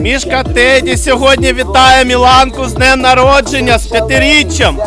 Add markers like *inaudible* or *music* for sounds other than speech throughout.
Мішка Теді сьогодні вітає Міланку з днем народження з п'ятиріччям.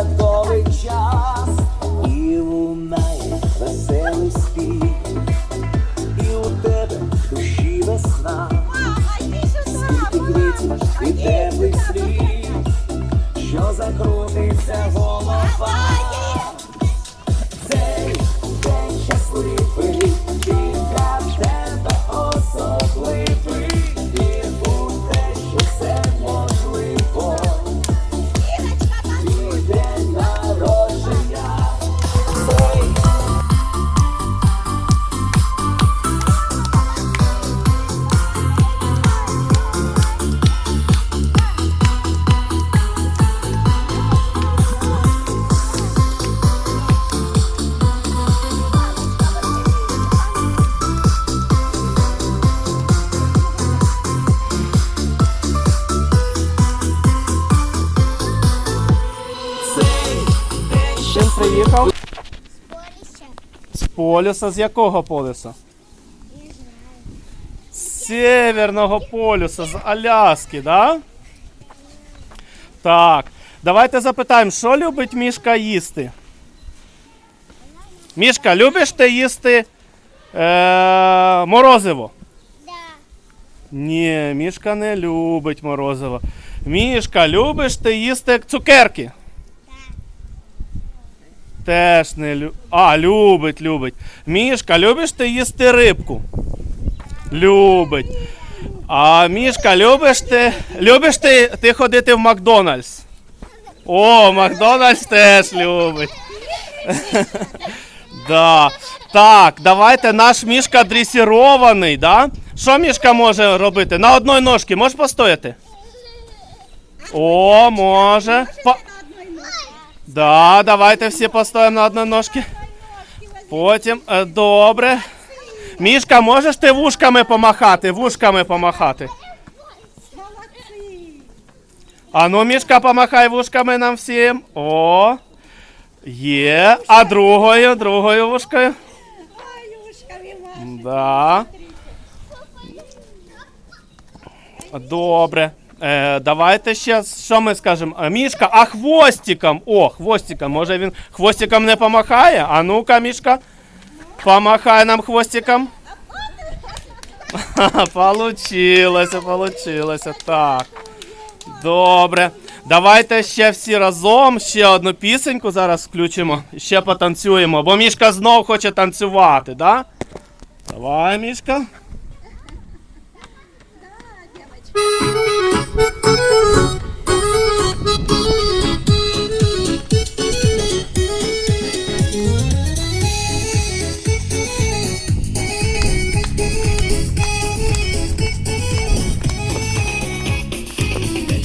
Приїхав? Борися. З полюса. З якого полюса? З Северного полюса, з Аляски, да? Так. Давайте запитаємо, що любить мішка їсти? Мішка, любиш ти їсти е- морозиво? Да. Ні, мішка не любить морозиво. Мішка, любиш ти їсти цукерки? Теж не любить. А, любить, любить. Мішка, любиш ти їсти рибку? Любить. А Мішка, любиш ти, любиш ти, ти ходити в Макдональдс? О, Макдональдс теж любить. *laughs* Да. Так, давайте наш мішка дресірований, да? Що мішка може робити? На одній ножці можеш постояти? О, може. По... Да, давайте всі постоїмо на одній ножці. Потім, е, добре. Мішка, можеш ти вушками помахати? Вушками помахати. А ну, Мішка, помахай вушками нам всім. О. Є. А другою, другою вушкою. Да. Добре. Е, давайте ще, що ми скажемо? Е, Мішка, а хвостиком. О, хвостиком. Може він хвостиком не помахає? А ну-ка, Мішка. Помахай нам хвостиком. *laughs* Получилося, получилося. Так. Добре. Давайте ще всі разом ще одну пісеньку зараз включимо. Ще потанцюємо, бо Мішка знов хоче танцювати, да? Давай, Мішка.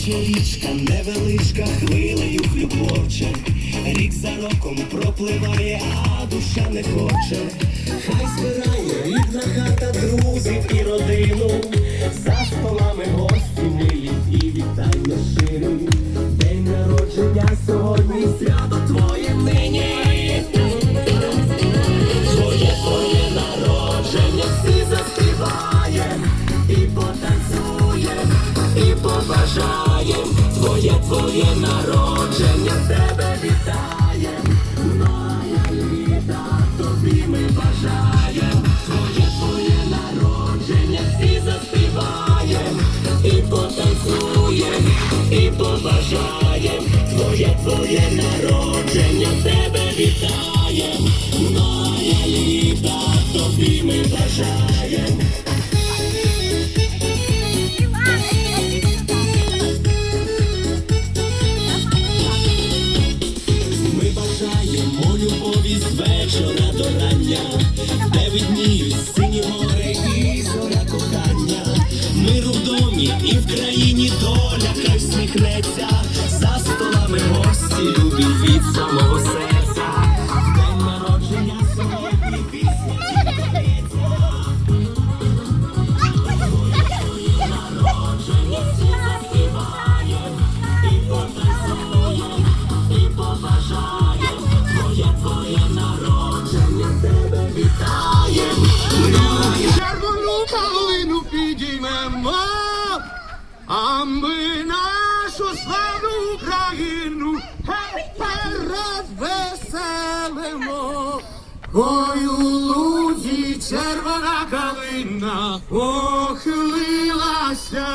Тече річка, невеличка, хвилею хлюпоче, рік за роком пропливає, а душа не хоче. Хай збирає рідна хата друзів і родину, тобі ми бажаєм. Ми бажаємо любові з вечора до рання, калину підіймемо, ми нашу славну Україну геть розвеселимо. Ой, у лузі червона калина похилилася.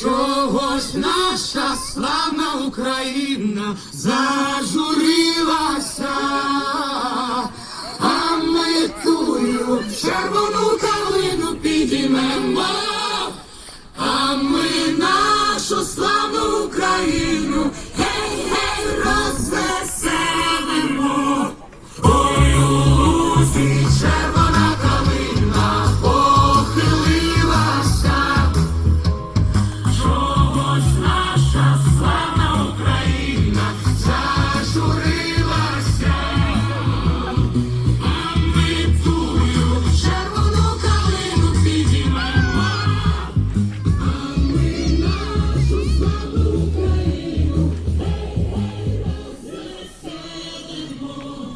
Чогось наша славна Україна зажурилася, а червону калину підіймемо, а ми нашу славну Україну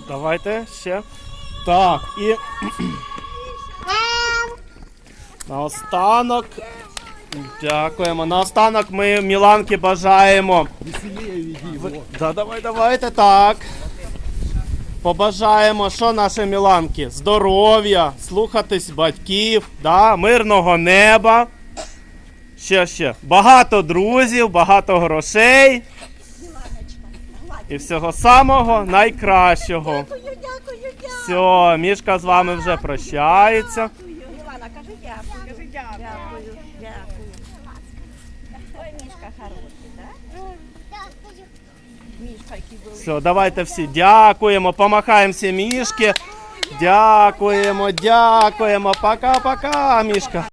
Давайте ще. Так, і. Наостанок. Дякуємо. Наостанок ми Міланки бажаємо. Да, давай, давайте так. Побажаємо, що наші Міланки? Здоров'я, слухатись батьків, да, мирного неба. Ще, ще. Багато друзів, багато грошей. І всього самого найкращого. Дякую, дякую, дякую. Все, мішка з вами вже прощається. Івана, кажи дякую. Кажи дякую. Дякую, дякую. Ой, мішка хороший, так? Мішка, який був. Все, давайте всі дякуємо, помахаємо всі мішки. Дякуємо, дякуємо. Пока-пока, мішка.